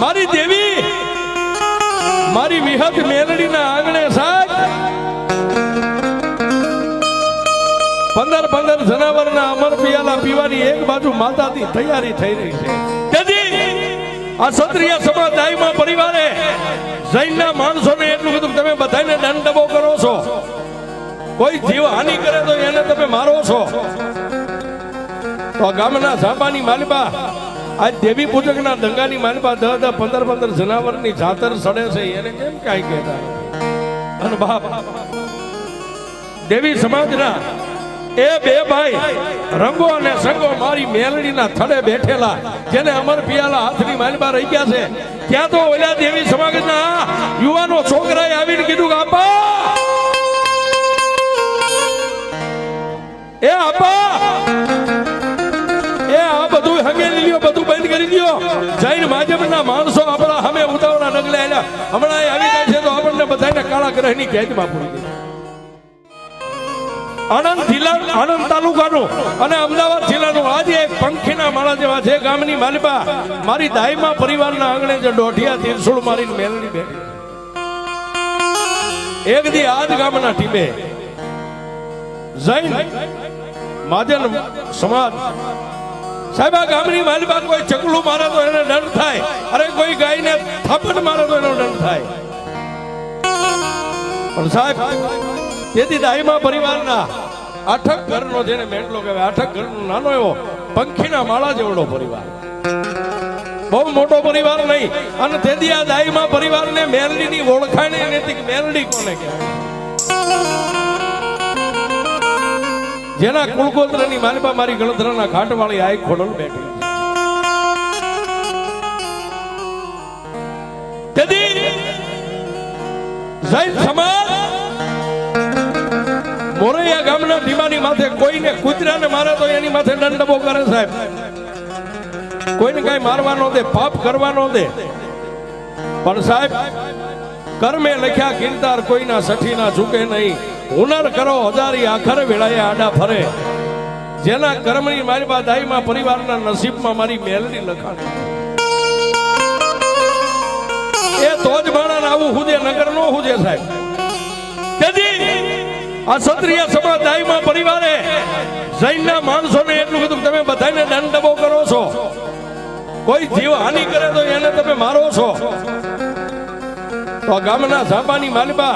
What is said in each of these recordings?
મારી દેવી, મારી વિહત મેલડીના આંગણે સાહેબ, પંદર પંદર જનાવરના અમર પિયાલા પીવાની એક બાજુ માતાથી તૈયારી થઈ રહી છે. તેથી આ ક્ષત્રિય સમાજ દાયમાં પરિવારે જૈનના માણસોને એટલું કીધું તમે બધાને દંડબો કરો છો. કોઈ જીવ હાનિ કરે તો એને તમે મારો છો. તો ગામના ઝાંપાની માલિબા આજ દેવી પૂજકના દંગાની માલિબા દસ દહ પંદર પંદર જનાવરની જાતર સડે છે, એને કેમ કાંઈ કહેતા? અને બાપ, દેવી સમાજના એ બે ભાઈ રંગો અને સંગો મારી મેલડીના થડે બેઠેલા, જેને અમર પિયાલા હાથની માલિબા રહી ગયા છે, ત્યાં તો ઓલા દેવી સમાજના યુવાનો છોકરાએ આવીને કીધું કે, આપા! એ આપા! જૈન માધ્યમના માણસો આપણા હમે ઉતાવળા નગલે હમણાં એ આવી જાય છે તો આપણને બધાને કાળા ગ્રહની કેદમાં પૂરી દે આણંદ જિલ્લા, આણંદ તાલુકાનો અને અમદાવાદ જિલ્લાનું આજે એક પંખીના માળા જેવા છે ગામની માલિબા મારી દાઈમાં પરિવારના આંગણે જે દોઢિયા તીરસુળ મારીને મેલણી બેઠી એક દી આજ ગામના ટીમે જૈન માધ્યમ સમાજ સાહેબ, આ ગામની માલિબા કોઈ ચકલું મારે તો એને દંડ થાય. અરે કોઈ ગાયને થાપટ મારે તો એનો દંડ થાય. પણ સાહેબ, તેથી દાઈમા પરિવારના આઠક ઘરનો જેને મેટલો કહેવાય, આઠક ઘરનો નાનો એવો પંખીના માળા જેવડો પરિવાર. બહુ મોટો પરિવાર નહીં. અને તેથી આ દાઈમા પરિવારને મેલડીની ઓળખાણ નથી મેલડી કોને કહેવાય? જેના કુલગોત્રની માનપા મારી ગણતરાના ઘાટવાળી આઈ ખોડલ બેઠી. તેથી જૈન સમાજ મોરૈયા માથે કોઈને કૂતરાને મારે તો એની માથે દંડબો કરે સાહેબ. કોઈને કઈ મારવા ન દે, પાપ કરવા ન દે. પણ સાહેબ કર્મે લખ્યા કિરદાર કોઈના સઠીના ઝૂકે નહીં. હુનર કરો હજારી આખર વેળાએ આડા ફરે. જેના કર્મની મારી બા દાઈમાં પરિવારના નસીબમાં મારી મેલની લખાણી. એ તો જ માણા આવું હુજે, નગર નો હુજે સાહેબ. આ ક્ષત્રિય સમાજ દાઈમાં પરિવારે જૈનના માણસોને એટલું કે તમે બધાને દંડબો કરો છો. કોઈ જીવ હાનિ કરે તો એને તમે મારો છો. તો આ ગામના ઝાંપાની માલબા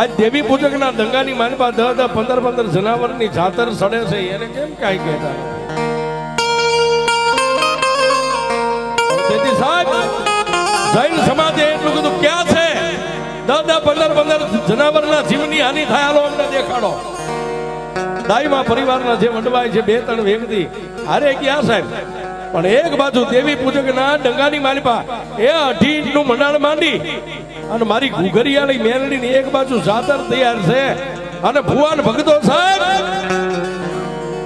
આજ દેવી પૂજકના દંગાની માલબા દસ દસ પંદર પંદર જનાવરની જાતર સડે છે. એને કેમ કાંઈ કહેતા? સાહેબ, જૈન સમાજે એટલું કીધું ક્યાં છે? દસ દસ પંદર પંદર જનાવરના જીવની હાનિ થયાલો અમને દેખાડો. દાઈમાં પરિવારના જે વડવાય છે, બે ત્રણ વ્યક્તિ અરે ક્યાં સાહેબ. પણ એક બાજુ દેવી પૂજકના ડંગાની માલિપા એ અઢી નું મંડાણ માંડી અને મારી ઘુઘરિયાળી મેલડીની એક બાજુ જાતર તૈયાર છે. અને ભુવાન ભગતો સાહેબ,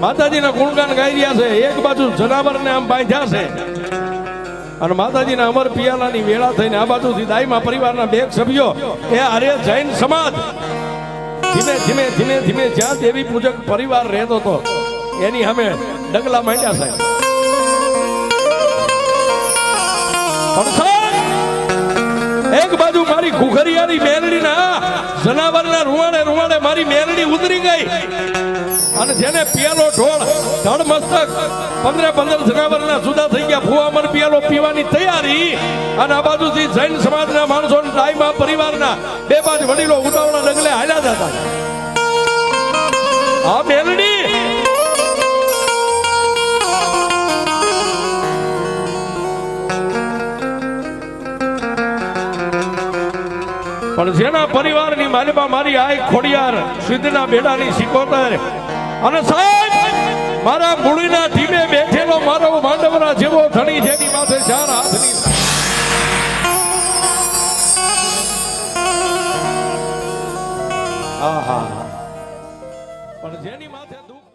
માતાજીના ગુણગાન ગાઈ રહ્યા છે. એક બાજુ જનાવરને આમ બાંધ્યા છે. અને માતાજીના અમર પિયાલાની વેળા થઈને આ બાજુથી દાઈમાં પરિવારના બે સભ્યો, એ આર્ય જૈન સમાજ, ધીમે ધીમે ધીમે ધીમે જ્યાં દેવી પૂજક પરિવાર રહેતો હતો, એની અમે ડગલા માંડ્યા સાહેબ. એક મારી ઘુઘરિયાની મેલડીના જનાવરના રૂવાડે રૂવાડે મારી મેલડી ઉતરી ગઈ. અને જેને પિયાલો ઢોળ, ધડ મસ્તક, પંદરે પંદર જનાવરના જુદા થઈ ગયા. ફુવા મન પિયાલો પીવાની તૈયારી. અને આ બાજુથી જૈન સમાજના માણસો ડાઈમાં પરિવારના બે પાંચ વડીલો ઉતાવળા ડગલે હાલ્યા જતા. આ મેલડી પણ જેના પરિવારની માલિબા મારી આય ખોડિયાર, સિદ્ધના બેડાની સિકોતર. અને સાહેબ, મારા મૂળીના ધીમે બેઠેલો મારો માંડવના જેવો ધણી જેની પાસે ચાર હાથની આહા. પણ જેની માથે દુઃખ